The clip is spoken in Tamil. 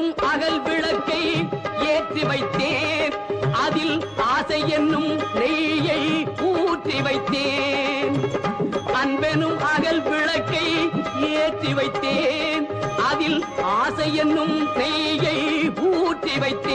என்னும் அகல் விளக்கை ஏற்றி வைத்தேன். அதில் ஆசை என்னும் நெய்யை ஊற்றி வைத்தேன். அன்பெனும் அகல் விளக்கை ஏற்றி வைத்தேன். அதில் ஆசை என்னும் நெய்யை ஊற்றி வைத்தேன்.